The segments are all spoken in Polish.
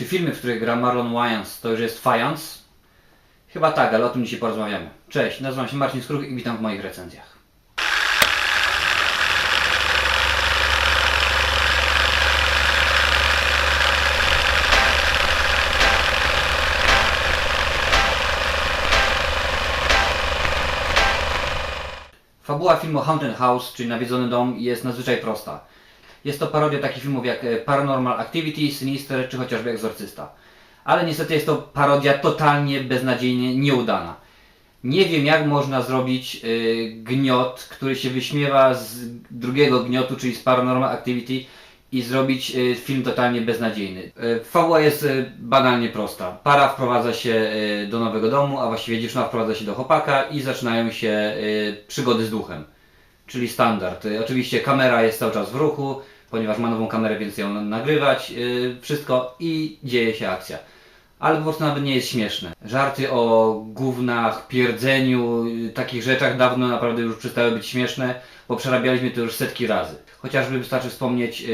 Czy filmy, w których gra Marlon Wayans to już jest fajans? Chyba tak, ale o tym dzisiaj porozmawiamy. Cześć, nazywam się Marcin Skruch i witam w moich recenzjach. Fabuła filmu Haunted House, czyli Nawiedzony Dom, jest nadzwyczaj prosta. Jest to parodia takich filmów jak e, Paranormal Activity, Sinister czy chociażby Egzorcysta. Ale niestety jest to parodia totalnie beznadziejnie nieudana. Nie wiem jak można zrobić y, gniot, który się wyśmiewa z drugiego gniotu, czyli z Paranormal Activity i zrobić y, film totalnie beznadziejny. Y, fabuła jest banalnie prosta. Para wprowadza się do nowego domu, a właściwie dziewczyna wprowadza się do chłopaka i zaczynają się przygody z duchem. Czyli standard. Y, Oczywiście kamera jest cały czas w ruchu, ponieważ ma nową kamerę, więc ją na- nagrywać, y, wszystko i dzieje się akcja. Ale po prostu nawet nie jest śmieszne. Żarty o gównach, pierdzeniu, y, takich rzeczach dawno naprawdę już przestały być śmieszne, bo przerabialiśmy to już setki razy. Chociażby wystarczy wspomnieć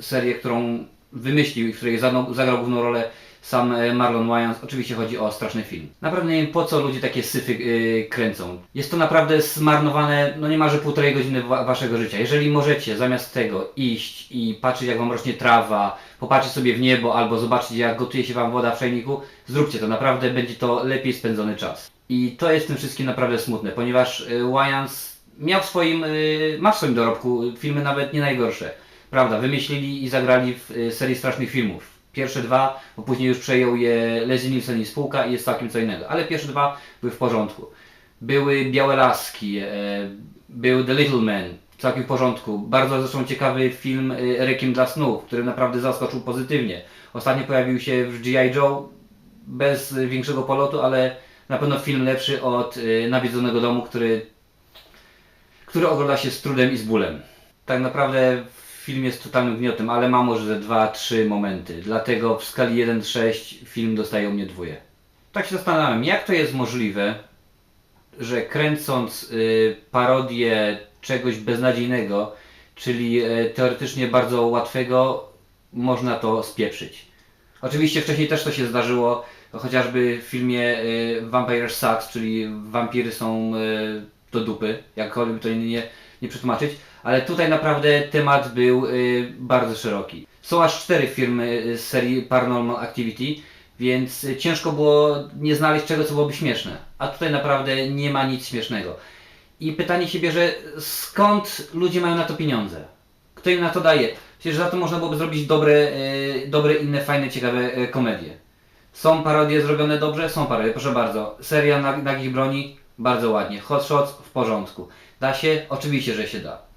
serię, którą wymyślił i w której zagrał główną rolę sam e, Marlon Wayans. Oczywiście chodzi o straszny film. Naprawdę nie wiem po co ludzie takie syfy y, kręcą. Jest to naprawdę zmarnowane, no niemalże półtorej godziny wa waszego życia. Jeżeli możecie zamiast tego iść i patrzeć jak wam rośnie trawa, popatrzeć sobie w niebo albo zobaczyć jak gotuje się wam woda w czajniku, zróbcie to. Naprawdę będzie to lepiej spędzony czas. I to jest w tym wszystkim naprawdę smutne, ponieważ y, Wayans miał w swoim, ma w swoim dorobku filmy nawet nie najgorsze. Prawda, wymyślili i zagrali w serii strasznych filmów. Pierwsze dwa, bo później już przejął je Leslie Nielsen i spółka i jest całkiem co innego. Ale pierwsze dwa były w porządku. Były Białe Laski, e, był The Little Man, całkiem w porządku. Bardzo zresztą ciekawy film e, Rekiem dla snu, który naprawdę zaskoczył pozytywnie. Ostatnio pojawił się w G.I. Joe bez większego polotu, ale na pewno film lepszy od e, Nawiedzonego Domu, który, który ogląda się z trudem i z bólem. Tak naprawdę film jest totalnym gniotem, ale ma może ze 2-3 momenty. Dlatego w skali 1-6 film dostaje u mnie dwóje. Tak się zastanawiam, jak to jest możliwe, że kręcąc y, parodię czegoś beznadziejnego, czyli y, teoretycznie bardzo łatwego, można to spieprzyć. Oczywiście wcześniej też to się zdarzyło, chociażby w filmie y, Vampire Sucks, czyli wampiry są y, do dupy, jakkolwiek to nie, nie przetłumaczyć, ale tutaj naprawdę temat był y, bardzo szeroki. Są aż cztery firmy y, z serii Paranormal Activity, więc y, ciężko było nie znaleźć czego, co byłoby śmieszne. A tutaj naprawdę nie ma nic śmiesznego. I pytanie się bierze, skąd ludzie mają na to pieniądze? Kto im na to daje? Przecież za to można byłoby zrobić dobre, dobre inne, fajne, ciekawe komedie. Są parodie zrobione dobrze? Są parodie, proszę bardzo. Seria Nag- Nagich Broni? Bardzo ładnie. Hot Shots? W porządku. Da się? Oczywiście, że się da.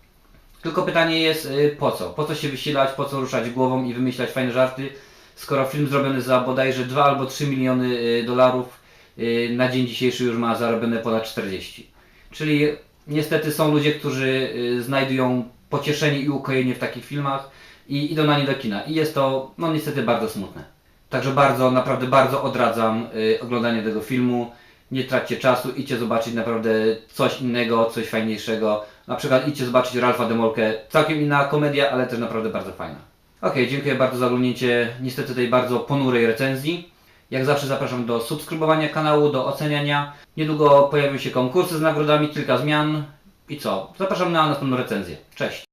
Tylko pytanie jest y, po co? Po co się wysilać, po co ruszać głową i wymyślać fajne żarty, skoro film zrobiony za bodajże 2 albo 3 miliony y, dolarów y, na dzień dzisiejszy już ma zarobione ponad 40. Czyli niestety są ludzie, którzy znajdują pocieszenie i ukojenie w takich filmach i idą na nie do kina. I jest to no niestety bardzo smutne. Także bardzo, naprawdę bardzo odradzam oglądanie tego filmu. Nie traćcie czasu, idźcie zobaczyć naprawdę coś innego, coś fajniejszego. Na przykład idźcie zobaczyć Ralfa Demolkę. Całkiem inna komedia, ale też naprawdę bardzo fajna. Ok, dziękuję bardzo za oglądnięcie niestety tej bardzo ponurej recenzji. Jak zawsze zapraszam do subskrybowania kanału, do oceniania. Niedługo pojawią się konkursy z nagrodami, kilka zmian. I co? Zapraszam na następną recenzję. Cześć!